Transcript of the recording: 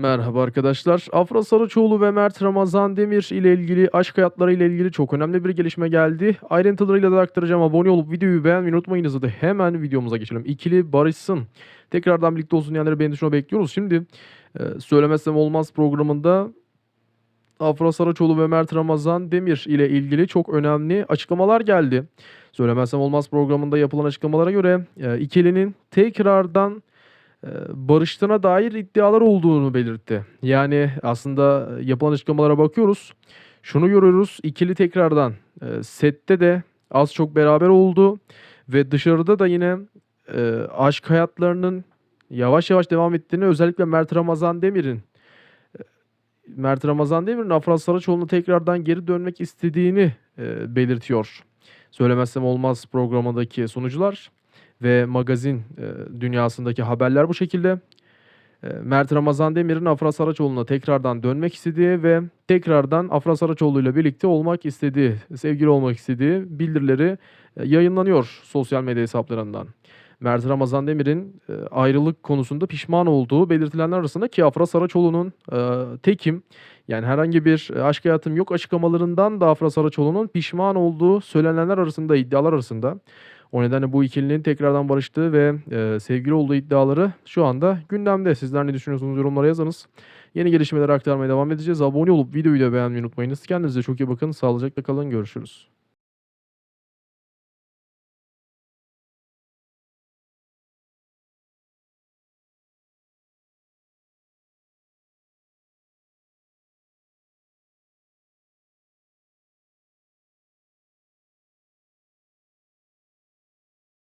Merhaba arkadaşlar. Afra Saraçoğlu ve Mert Ramazan Demir ile ilgili aşk hayatları ile ilgili çok önemli bir gelişme geldi. Ayrıntılarıyla da aktaracağım. Abone olup videoyu beğenmeyi unutmayınız. Hadi hemen videomuza geçelim. İkili barışsın. Tekrardan birlikte olsun diyenleri beğeni tuşuna bekliyoruz. Şimdi e, söylemezsem olmaz programında Afra Saraçoğlu ve Mert Ramazan Demir ile ilgili çok önemli açıklamalar geldi. Söylemezsem olmaz programında yapılan açıklamalara göre e, ikilinin tekrardan barıştığına dair iddialar olduğunu belirtti. Yani aslında yapılan açıklamalara bakıyoruz. Şunu görüyoruz. ikili tekrardan e, sette de az çok beraber oldu ve dışarıda da yine e, aşk hayatlarının yavaş yavaş devam ettiğini özellikle Mert Ramazan Demir'in e, Mert Ramazan Demir'in Afra Saraçoğlu'na tekrardan geri dönmek istediğini e, belirtiyor. Söylemezsem olmaz programındaki sunucular ve magazin e, dünyasındaki haberler bu şekilde. E, Mert Ramazan Demir'in Afra Saraçoğlu'na tekrardan dönmek istediği ve tekrardan Afra Saraçoğlu ile birlikte olmak istediği, sevgili olmak istediği bildirileri e, yayınlanıyor sosyal medya hesaplarından. Mert Ramazan Demir'in ayrılık konusunda pişman olduğu belirtilenler arasında ki Afra Saraçoğlu'nun tekim yani herhangi bir e, aşk hayatım yok açıklamalarından da Afra Saraçoğlu'nun pişman olduğu söylenenler arasında iddialar arasında. O nedenle bu ikilinin tekrardan barıştığı ve e, sevgili olduğu iddiaları şu anda gündemde. Sizler ne düşünüyorsunuz yorumlara yazınız. Yeni gelişmeleri aktarmaya devam edeceğiz. Abone olup videoyu da beğenmeyi unutmayınız. Kendinize çok iyi bakın. Sağlıcakla kalın. Görüşürüz.